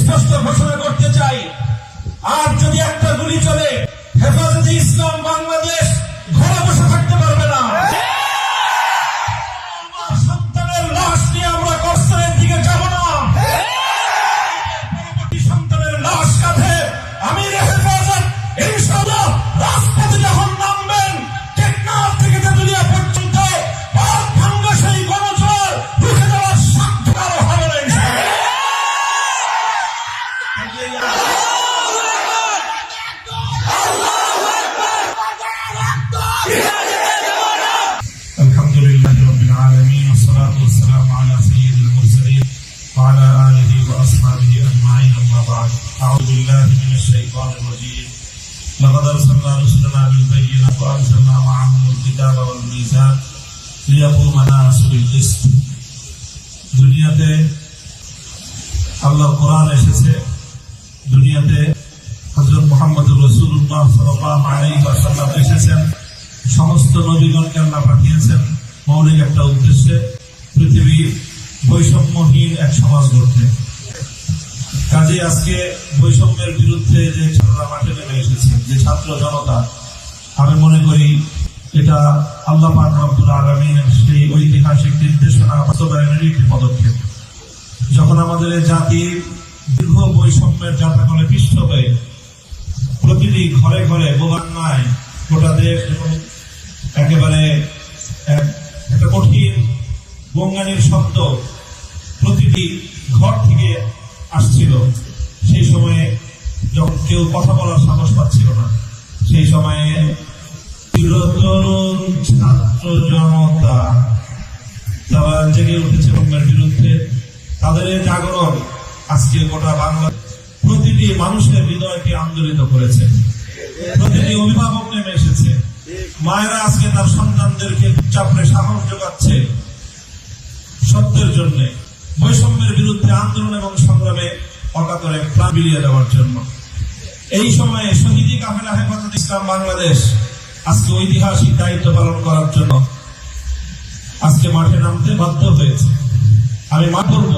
স্পষ্ট ঘোষণা করতে চাই, আর যদি একটা গুলি চলে, হেফাজতে ইসলাম বাংলাদেশ ঘরে বসে থাকতে لقد أرسلنا رسلنا بالبينات وأنزلنا معهم الكتاب والميزان ليقوم الناس بالقسط দুনিয়াতে আল্লাহর কোরআন এসেছে দুনিয়াতে হযরত মুহাম্মদ রাসূলুল্লাহ সাল্লাল্লাহু আলাইহি ওয়াসাল্লাম এসেছেন সমস্ত নবীগণকে আল্লাহ পাঠিয়েছেন মৌলিক একটা উদ্দেশ্যে পৃথিবীর বৈষম্যহীন এক সমাজ গড়তে কাজে আজকে বৈষম্যের বিরুদ্ধে যে ছাত্ররা মাঠে নেমে এসেছে যে ছাত্র জনতা, আমি মনে করি এটা আল্লাহ পাক রব্বুল আলমীর সেই ঐতিহাসিক নির্দেশনা বাস্তবায়নের একটি পদক্ষেপ। যখন আমাদের জাতির দীর্ঘ বৈষম্যের জাতাকলে পিষ্ট হয়ে প্রতিটি ঘরে ঘরে বোবান্নায় গোটা দেশ এবং একেবারে এক- একটা কঠিন বঙ্গানির শব্দ প্রতিটি ঘর থেকে আসছিল, সেই সময়ে যখন কেউ কথা বলার সাহস পাচ্ছিল না, সেই সময়ে চিরতরুণ ছাত্র জনতা তারা জেগে উঠেছে বঙ্গের বিরুদ্ধে। তাদের জাগরণ আজকে গোটা বাংলা প্রতিটি মানুষের হৃদয়কে আন্দোলিত করেছে। প্রতিটি অভিভাবক নেমে এসেছে। মায়েরা আজকে তার সন্তানদেরকে চাপড়ে সাহস যোগাচ্ছে। সত্যের জন্য বৈষম্যের বিরুদ্ধে আন্দোলন এবং সংগ্রামে অকাতরে প্রাণ বিলিয়ে দেওয়ার জন্য। এই সময়ে শহীদি কাফেলা হেফাজত ইসলাম বাংলাদেশ আজকে ঐতিহাসিক দায়িত্ব পালন করার জন্য আজকে মাঠে নামতে বাধ্য হয়েছে। আমি মা করব।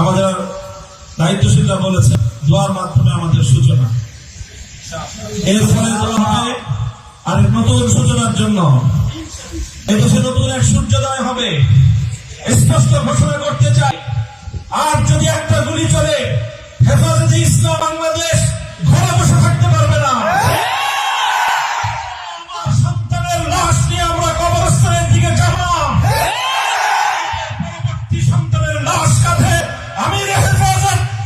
আমাদের দায়িত্বশীলরা বলেছে দোয়ার মাধ্যমে আমাদের সূচনা। এর ফলে আরেক নতুন সূচনার জন্য। এদেশে নতুন এক সূর্যোদয় হবে। স্পষ্ট ঘোষণা করতে চাই, আর যদি একটা গুলি চলে, হেফাজতে ইসলাম বাংলাদেশ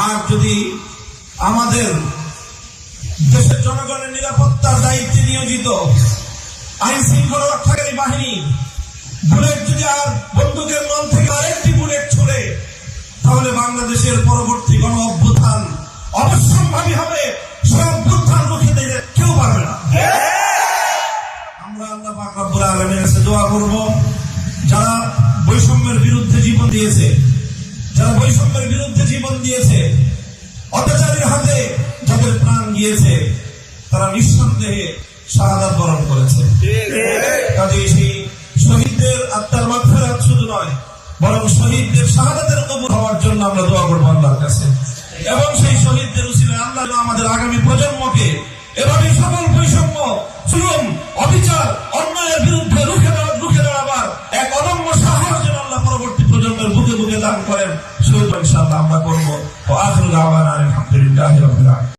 আর যদি আমাদের দেশের জনগণের নিরাপত্তার দায়িত্বে নিয়োজিত আইন শৃঙ্খলা রক্ষাকারী বাহিনী বুলেট যদি আর বন্দুকের মন থেকে আরেকটি বুলেট ছুড়ে, তাহলে বাংলাদেশের পরবর্তী গণ অভ্যুত্থান অবশ্যম্ভাবী হবে। সে অভ্যুত্থান কেউ পারবে না। আমরা আল্লাহ পাক রব্বুল আলামিনের কাছে দোয়া করব, যারা বৈষম্যের বিরুদ্ধে জীবন দিয়েছে। যারা বৈষম্যের বিরুদ্ধে জীবন দিয়েছে, অত্যাচারীর হাতে যাদের প্রাণ গিয়েছে, তারা নিঃসন্দেহে শাহাদাত বরণ করেছে। কাজে সেই শহীদদের আত্মার মাগফিরাত শুধু নয়, বরং শহীদদের শাহাদাতের কবুল হওয়ার জন্য আমরা দোয়া করব আল্লাহর কাছে। এবং সেই শহীদদের উসিলায় আল্লাহ আমাদের আগামী প্রজন্মকে এভাবে সকল বৈষম্য, জুলুম, অবিচার, অন্যায়ের বিরুদ্ধে রুখে দেওয়া রুখে দাঁড়াবার ইনশাআল্লাহ আমরা করব। আলহামদুলিল্লাহি